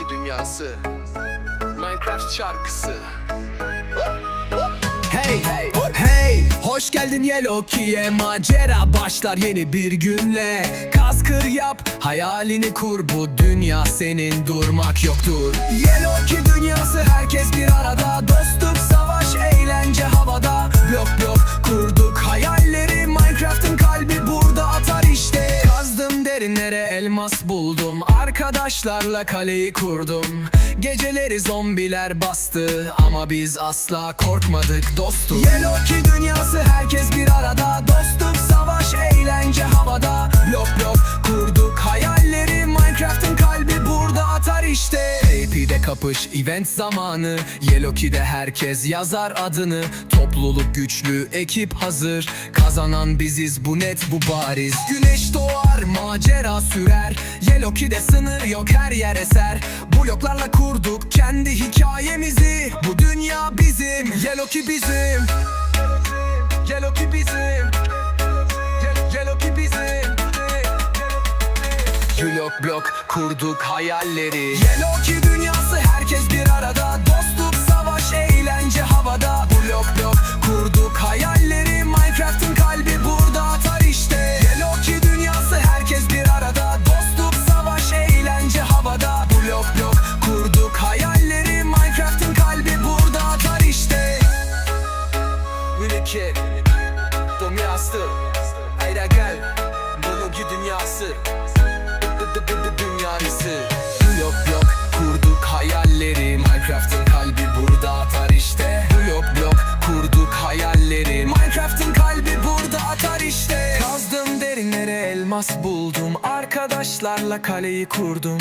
Loki dünyası. Minecraft şarkısı. Hey hey hey Hoş geldin Yellowkey'e Macera başlar yeni bir günle. Kaz kır yap hayalini kur. Bu dünya senin durmak yoktur. Yellowkey dünyası herkes bir arada. Dostluk derinlere elmas buldum. Arkadaşlarla kaleyi kurdum. Geceleri zombiler bastı Ama biz asla korkmadık dostum. Yellowkey dünyası herkes bir arada Dostluk savaş eğlence havada. Blok blok Kapış event zamanı Yellowkey'de herkes yazar adını Topluluk güçlü ekip hazır Kazanan biziz bu net bu bariz Güneş doğar macera sürer Yellowkey'de sınır yok her yer eser Bloklarla kurduk kendi hikayemizi Bu dünya bizim Yellowkey bizim Yellowkey bizim Ye- Yellowkey bizim Blok blok kurduk hayalleri Yellowkey dünyası herkes bir arada Dostluk savaş eğlence havada. Blok blok kurduk hayalleri Minecraft'ın kalbi burada atar işte. Yellowkey dünyası herkes bir arada. Dostluk savaş eğlence havada. Blok blok kurduk hayalleri Minecraft'ın kalbi burada atar işte. Ülke Dünyası Hayra gel Yellowkey dünyası dünyası elmas buldum Arkadaşlarla kaleyi kurdum.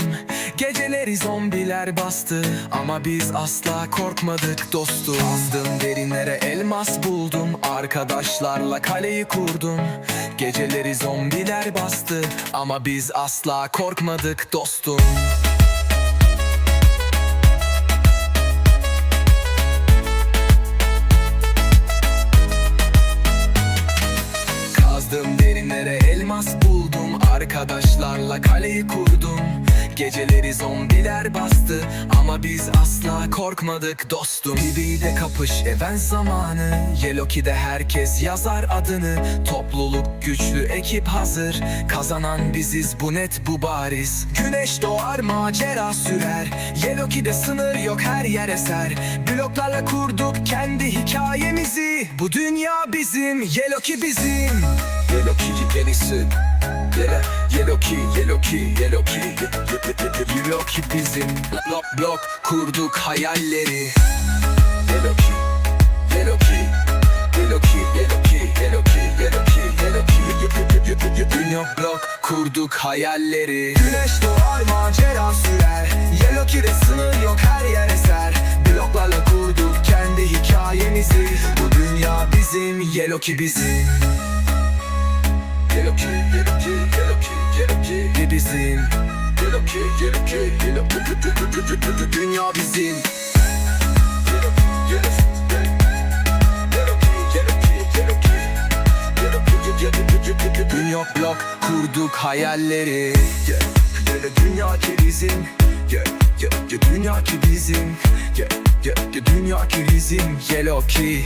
Geceleri zombiler bastı Ama biz asla korkmadık dostum. Kazdım derinlere elmas buldum Arkadaşlarla kaleyi kurdum. Geceleri zombiler bastı Ama biz asla korkmadık dostum Arkadaşlarla kaleyi kurdum. Geceleri zombiler bastı. Ama biz asla korkmadık dostum. PvP'de kapış event zamanı. Yellowkey'de herkes yazar adını. Topluluk güçlü ekip hazır. Kazanan biziz bu net bu bariz. Güneş doğar macera sürer. Yellowkey'de sınır yok her yer eser. Bloklarla kurduk kendi hikayemizi. Bu dünya bizim Yellowkey bizim Yellowkey yenisi Yele, Yellowkey, Yellowkey, Yellowkey Yellowkey bizim Blok blok kurduk hayalleri Yellowkey, Yellowkey Yellowkey, Yellowkey, Yellowkey, Yellowkey, Yellowkey Dünya blok kurduk hayalleri Güneş doğar macera sürer Yellowkey'de sınır yok her yer eser Bloklarla kurduk kendi hikayemizi Bu dünya bizim Yellowkey bizim Yellowkey bizim Dünya bizim. Dünya blok kurduk hayalleri. Dünya ki bizim. Dünya ki bizim. Dünya ki bizim. Yellowkey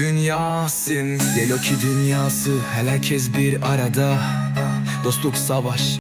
dünyasın. Yellowkey dünyası herkes bir arada. Dostluk savaş